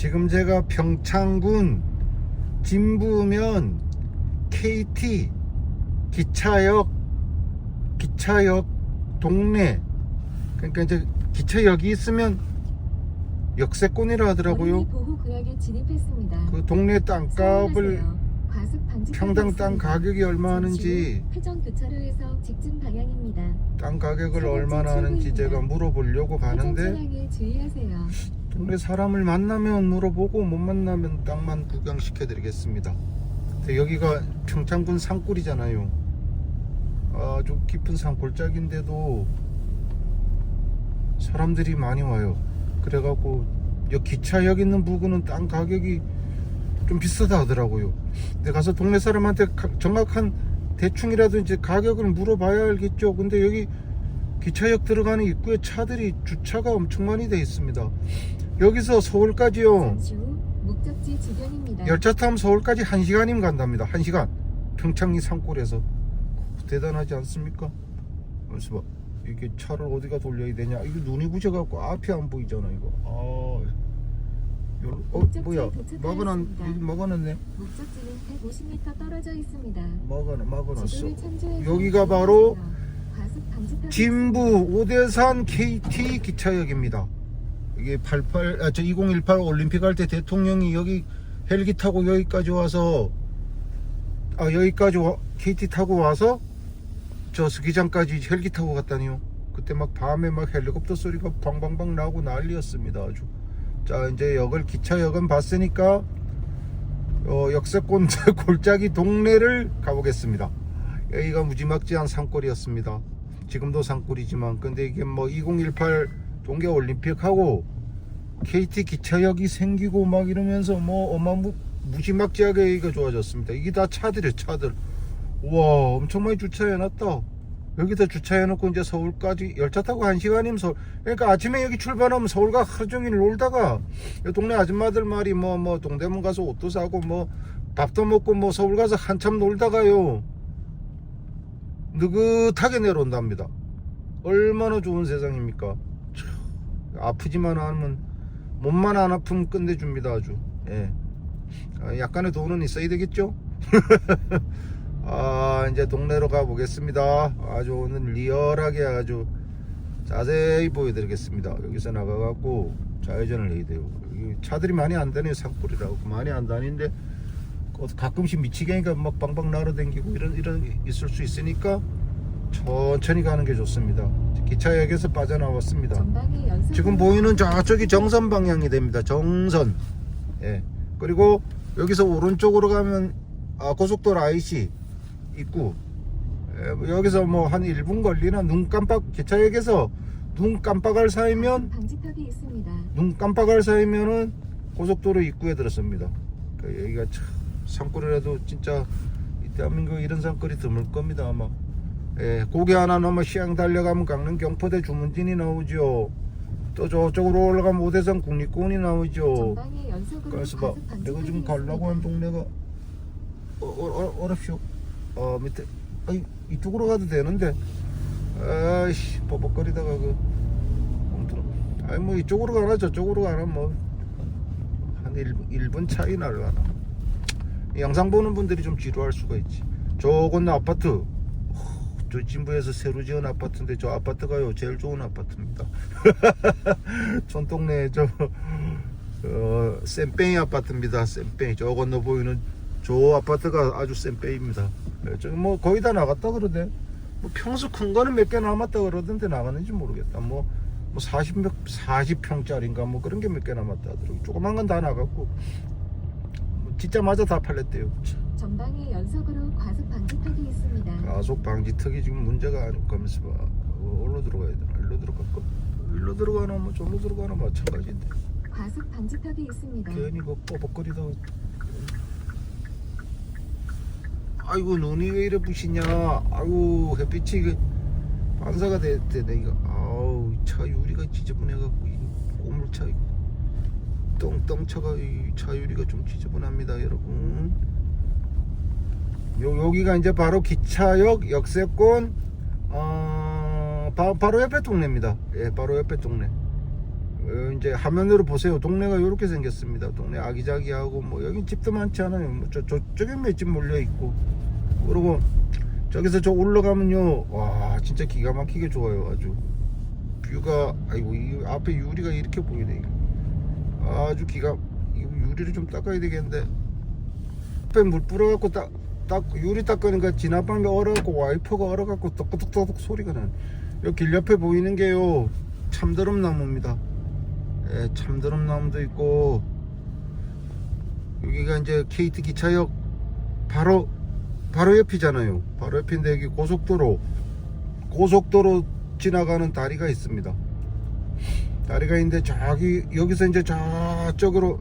지금 제가 평창군 진부면 KT 기차역 기차역 동네 그러니까 이제 기차역이 있으면 역세권이라 하더라고요. 그 동네 땅값을 평당 땅. 가격이 얼마 하는지. 땅 가격을 얼마나 하는지. 제가 물어보려고 가는데. 동네 사람을 만나면 물어보고 못 만나면 땅만 구경시켜 드리겠습니다. 여기가 평창군 산골이잖아요. 아주 깊은 산골짜기인데도 사람들이 많이 와요. 그래갖고 여기 기차역 있는 부근은 땅 가격이 좀 비싸다 하더라고요. 근데 가서 동네 사람한테 가- 정확한 대충이라도 이제 가격을 물어봐야 알겠죠. 근데 여기 기차역 들어가는 입구에 차들이 주차가 엄청 많이 돼 있습니다. 여기서 서울까지요. 잠시. 열차 타면 서울까지 1시간이면 간답니다. 1시간. 평창리 산골에서. 대단하지 않습니까? 그래서 봐. 이게 차를 어디가 돌려야 되냐. 이거 눈이 부셔갖고 앞이 안 보이잖아, 이거. 아. 요- 어, 뭐야. 막아놨, 막아놨네. 목적지는 150m 떨어져 있습니다. 막아놨어. 여기가 바로 방지턱이 진부 오대산 KT 기차역입니다. 이게 88, 아, 저 2018 올림픽 할 때 대통령이 여기 헬기 타고 여기까지 와서 아 여기까지 와- KT 타고 와서 저 스키장까지 헬기 타고 갔다니요. 그때 막 밤에 막 헬리콥터 소리가 방방방 나고 난리였습니다. 아주. 자 이제 역을 기차역은 봤으니까 어, 역세권 골짜기 동네를 가보겠습니다. 여기가 무지막지한 산골이었습니다. 지금도 산골이지만 근데 이게 뭐 2018 동계 올림픽하고 KT 기차역이 생기고 막 이러면서 뭐 어마무 무지막지하게 여기가 좋아졌습니다. 이게 다 차들이에요, 차들. 우와, 엄청 많이 주차해놨다. 여기다 주차해놓고 이제 서울까지 열차 타고 한 시간이면 서울. 그러니까 아침에 여기 출발하면 서울가 하루 종일 놀다가 이 동네 아줌마들 말이 뭐뭐 동대문 가서 옷도 사고 뭐 밥도 먹고 뭐 서울 가서 한참 놀다가요. 느긋하게 내려온답니다. 얼마나 좋은 세상입니까? 참, 아프지만 않으면 몸만 안 아프면 끝내줍니다 아주. 예. 아, 약간의 돈은 있어야 되겠죠? 아 이제 동네로 가보겠습니다. 아주 오늘 리얼하게 아주 자세히 보여드리겠습니다. 여기서 나가갖고 좌회전을 해야 돼요. 차들이 많이 안 다녀요 산골이라고 많이 안 다니는데 어, 가끔씩 미치게니까 막 방방 날아다니고 이런 이런 게 있을 수 있으니까 천천히 가는 게 좋습니다. 기차역에서 빠져나왔습니다. 지금 보이는 저쪽이 정선 방향이 됩니다. 정선. 예. 그리고 여기서 오른쪽으로 가면 아, 고속도로 IC 있고 예, 여기서 뭐 한 1분 걸리나 눈 깜빡 기차역에서 눈 깜빡할 사이면. 눈 깜빡할 사이면은 고속도로 입구에 들었습니다. 그 여기가 참 산골이라도 진짜 이 대한민국 이런 산골이 드물 겁니다 아마. 예, 고개 하나 넘어 시향 달려가면 강릉 경포대 주문진이 나오죠. 또 저쪽으로 올라가면 오대산 국립공원이 나오죠. 그래서 봐, 과속 내가 지금 가려고 한. 동네가 어, 어, 어, 어렵쇼. 어 밑에, 아이 이쪽으로 가도 되는데, 아이씨 버벅거리다가 그 엉뚱. 아이 뭐 이쪽으로 가나 저쪽으로 가나 뭐 한 1분 차이 날라나. 이 영상 보는 분들이 좀 지루할 수가 있지. 저 건너 아파트. 허, 저 진부에서 새로 지은 아파트인데 저 아파트가요 제일 좋은 아파트입니다. 촌동네 저 어, 쌤뺑이 아파트입니다. 쌤뺑이 저 건너 보이는 저 아파트가 아주 쌤뺑입니다. 네, 저기 뭐 거의 다 나갔다 그러대. 뭐 평수 큰 거는 몇 개 남았다 그러던데 나갔는지 모르겠다. 뭐, 뭐 40몇 40평짜리인가 뭐 그런 게 몇 개 남았다 하더라고. 조그만 건 다 나갔고 뭐 짓자마자 다 팔렸대요. 전방에 연속으로 과속 방지턱이 있습니다. 가속 방지턱이 지금 문제가 아닐 거면서 봐. 어, 어디로 들어가야 되나? 일로 들어갈까? 일로 들어가나 뭐 저로 들어가나 마찬가지인데. 과속 방지턱이 있습니다. 괜히 그 뻐벅거리다가 아이고 눈이 왜 이래 부시냐 아이고 햇빛이 그 반사가 되, 되네 이거 아우 차 유리가 지저분해갖고 이 고물차 이거 똥똥 차가 이차 유리가 좀 지저분합니다 여러분 요, 여기가 이제 바로 기차역 역세권 어, 바, 바로 옆에 동네입니다 예 바로 옆에 동네 어, 이제 화면으로 보세요. 동네가 이렇게 생겼습니다. 동네 아기자기하고 뭐 여기 집도 많지 않아요. 뭐 저, 저쪽에 몇 집 몰려 있고 그리고 저기서 저 올라가면요. 와 진짜 기가 막히게 좋아요. 아주 뷰가 아이고 이 앞에 유리가 이렇게 보이네. 아주 기가 이 유리를 좀 닦아야 되겠는데 앞에 물 뿌려갖고 딱, 딱 유리 닦으니까 지나방에 얼어갖고 와이퍼가 얼어갖고 똑똑똑똑 소리가 나요. 여기 길 옆에 보이는 게요 참드름 나무입니다. 예, 참드름 나무도 있고 여기가 이제 KT 기차역 바로 바로 옆이잖아요. 바로 옆인데 여기 고속도로 고속도로 지나가는 다리가 있습니다. 다리가 있는데 저기 여기서 이제 저쪽으로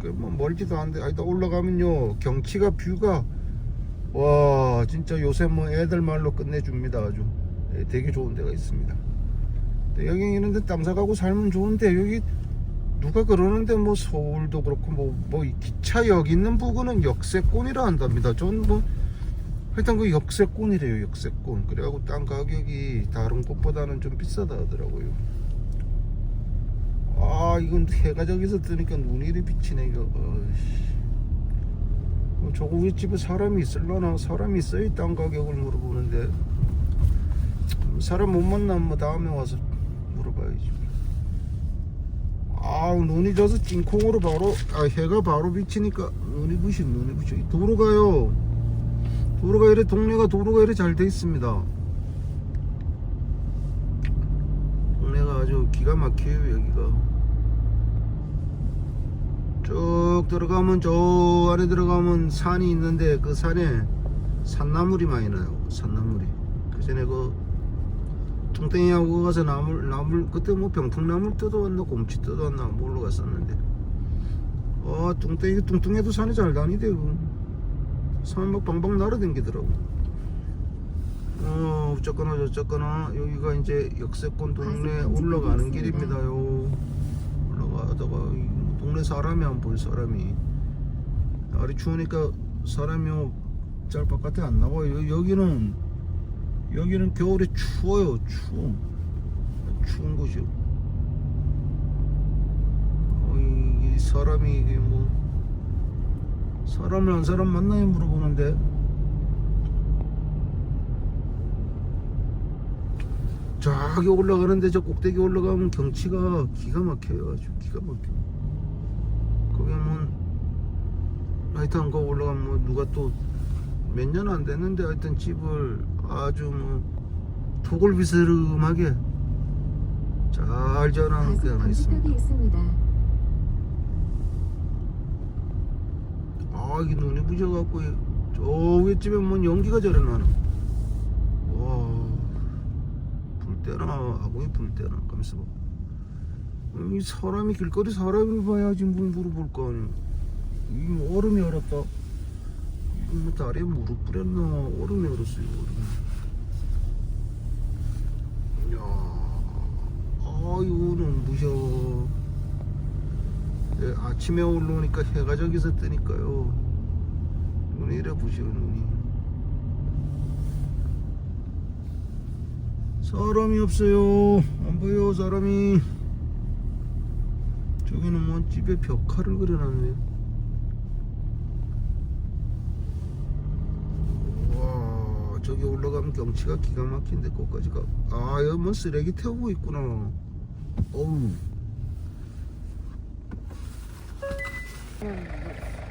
그뭐 멀지도 않은데 아니다 올라가면요 경치가 뷰가 와 진짜 요새 뭐 애들 말로 끝내줍니다 아주 예, 되게 좋은 데가 있습니다. 근데 여기 이런데 땅사 가고 살면 좋은데 여기 누가 그러는데 뭐 서울도 그렇고 뭐뭐 기차역 있는 부근은 역세권이라 한답니다. 전 뭐 하여튼 그 역세권이래요 역세권. 그래갖고 땅 가격이 다른 곳보다는 좀 비싸다 하더라고요. 아 이건 해가 저기서 뜨니까 눈이 이리 비치네 이거. 어이씨. 어, 저거 위 집에 사람이 있을라나 사람이 있어야 이땅 가격을 물어보는데 사람 못 만나면 뭐 다음에 와서 물어봐야지. 아 눈이 져서 찐콩으로 바로 아 해가 바로 비치니까 눈이 부시 눈이 부시 도로가요 도로가 이래 동네가 도로가 이래 잘 돼 있습니다 동네가 아주 기가 막혀요 여기가. 쭉 들어가면 저 안에 들어가면 산이 있는데 그 산에 산나물이 많이 나요 산나물이. 그 전에 그 뚱땡이하고 가서 나물 나물 그때 뭐 병풍나물 뜯어왔나 곰치 뜯어왔나 뭘로 갔었는데. 아 뚱땡이 뚱뚱해도 산이 잘 다니대 산막 방방 날아다니더라고 어 어쨌거나 저쨌거나 여기가 이제 역세권 동네 올라가는 길입니다요. 올라가다가 이 동네 사람이 안 보여 사람이. 날이 추우니까 사람이 잘 바깥에 안 나와요. 여기는 여기는 겨울에 추워요 추워 추운 곳이요. 어, 이 사람이 이게 뭐 사람을 한 사람 만나요? 물어보는데 저기 올라가는데 저 꼭대기 올라가면 경치가 기가 막혀요. 아주 기가 막혀. 거기 뭐 하여튼 거 올라가면 뭐 누가 또 몇 년 안 됐는데 하여튼 집을 아주 뭐 토골비스름하게 잘 지어놓은 게 하나 있습니다. 아 이게 눈이 부셔갖고 이- 저 윗집에 뭐 연기가 저래 나는 때나 아궁이 불때나 가면서 봐. 이 사람이 길거리 사람을 봐야지 뭘 물어볼 거 아니야 이 얼음이 얼었다. 이거 뭐 다리에 무릎 뿌렸나? 얼음이 얼었어요 얼음이. 이야 아 이거는 무셔. 예, 아침에 올라오니까 해가 저기서 뜨니까요. 눈이 이래 부셔 눈이 사람이 없어요. 안 보여 사람이. 저기는 뭐 집에 벽화를 그려놨네. 와 저기 올라가면 경치가 기가 막힌데 거기까지 가아 여기 뭐 쓰레기 태우고 있구나. 어우.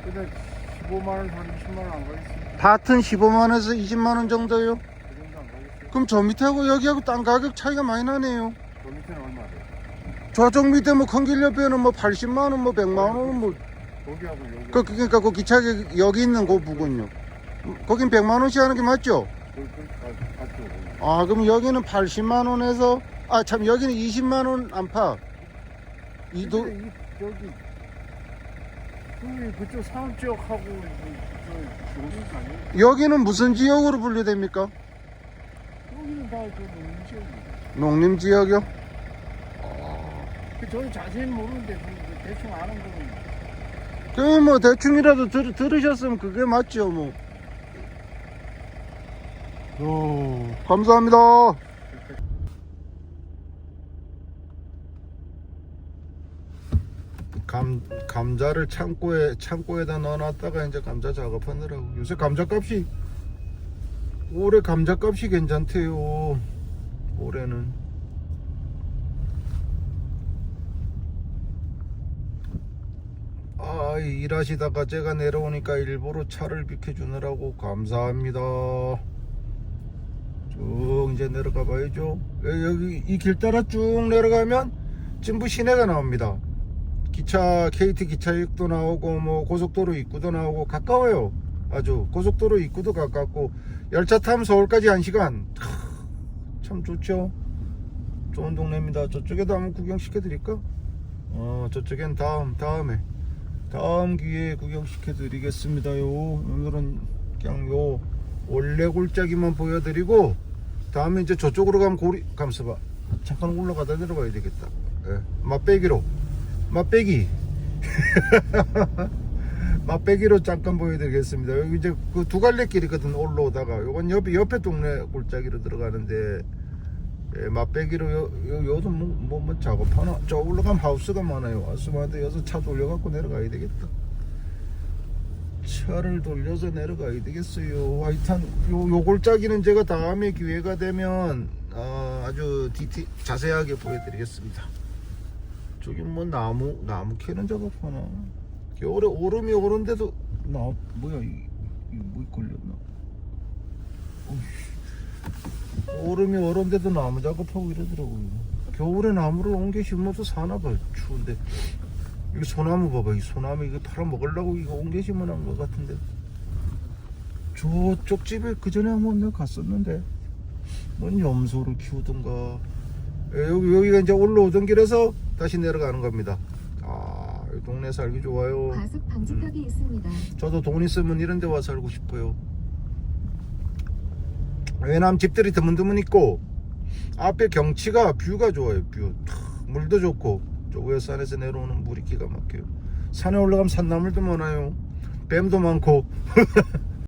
그래 15만 원, 한 20만 원 안 가겠어요. 밭은 15만원에서 20만원 정도요? 그. 그럼 저 밑하고 여기하고 땅 가격 차이가 많이 나네요. 저 밑에는 얼마 돼요? 저쪽 밑에 뭐 큰길 옆에는 뭐 80만 원, 뭐 100만 원, 뭐. 거기하고 여기 그, 그러니까 그 기차객 여기 있는 그 부분요. 거긴 100만 원씩 하는 게 맞죠? 그, 그, 가-. 아, 그럼 여기는 80만 원에서, 아, 참, 여기는 20만 원 안팎. 이도, 근데 이, 저기 그 그쪽 상업 지역하고 저 아니에요? 여기는 무슨 지역으로 분류됩니까? 다그 농민 지역이에요. 농림 지역이요? 그 저는 자세히 모르는데 그, 대충 아는 거는 그, 뭐, 대충이라도 들, 들으셨으면 그게 맞죠, 뭐. 오, 감사합니다. 감자를 창고에 창고에다 넣어놨다가 이제 감자 작업하느라고 요새 감자 값이 올해 감자값이 괜찮대요. 올해는. 아 일하시다가 제가 내려오니까 일부러 차를 비켜주느라고 감사합니다. 쭉 이제 내려가 봐야죠. 예, 여기 이 길 따라 쭉 내려가면 진부 시내가 나옵니다. 기차 KT 기차역도 나오고 뭐 고속도로 입구도 나오고 가까워요. 아주 고속도로 입구도 가깝고 열차 타면 서울까지 1시간. 참 좋죠. 좋은 동네입니다. 저쪽에도 한번 구경시켜 드릴까? 어 저쪽엔 다음 다음에. 다음 기회에 구경시켜 드리겠습니다 요. 오늘은 그냥 요 원래 골짜기만 보여드리고 다음에 이제 저쪽으로 가면 고리 감사봐. 잠깐 올라가다 내려가야 되겠다. 예, 맛배기로. 맛배기 맛배기로 잠깐 보여드리겠습니다. 여기 이제 그 두 갈래 길이거든 올라오다가. 요건 옆에 옆에 동네 골짜기로 들어가는데 예, 맛배기로 요, 요, 요도 뭐, 뭐, 뭐 작업하나? 저 올라가면 하우스가 많아요. 하우스마다 여기서 차 돌려갖고 내려가야 되겠다. 차를 돌려서 내려가야 되겠어요. 하여튼 요, 요 골짜기는 제가 다음에 기회가 되면 어, 아주 디티 자세하게 보여드리겠습니다. 저기 뭐 나무 나무 캐는 작업하나 겨울에 오름이 오른데도 나 뭐야 이뭐 걸렸나. 오름이 오른데도 나무 작업하고 이러더라고요. 겨울에 나무를 옮겨 심어도 사나봐 추운데. 이 소나무 봐봐. 이 소나무 이거 팔아 먹으려고 이거 옮겨 심어놓은 것 같은데. 저쪽 집에 그 전에 한 번 내가 갔었는데 뭔 염소를 키우던가. 예, 여기, 여기가 이제 올라오던 길에서 다시 내려가는 겁니다 동네 살기 좋아요. 과속 방지턱이 있습니다. 저도 돈 있으면 이런 데 와서 살고 싶어요. 왜냐면 집들이 드문드문 있고 앞에 경치가 뷰가 좋아요 뷰. 탁, 물도 좋고 저 위에 산에서 내려오는 물이 기가 막혀요. 산에 올라가면 산나물도 많아요. 뱀도 많고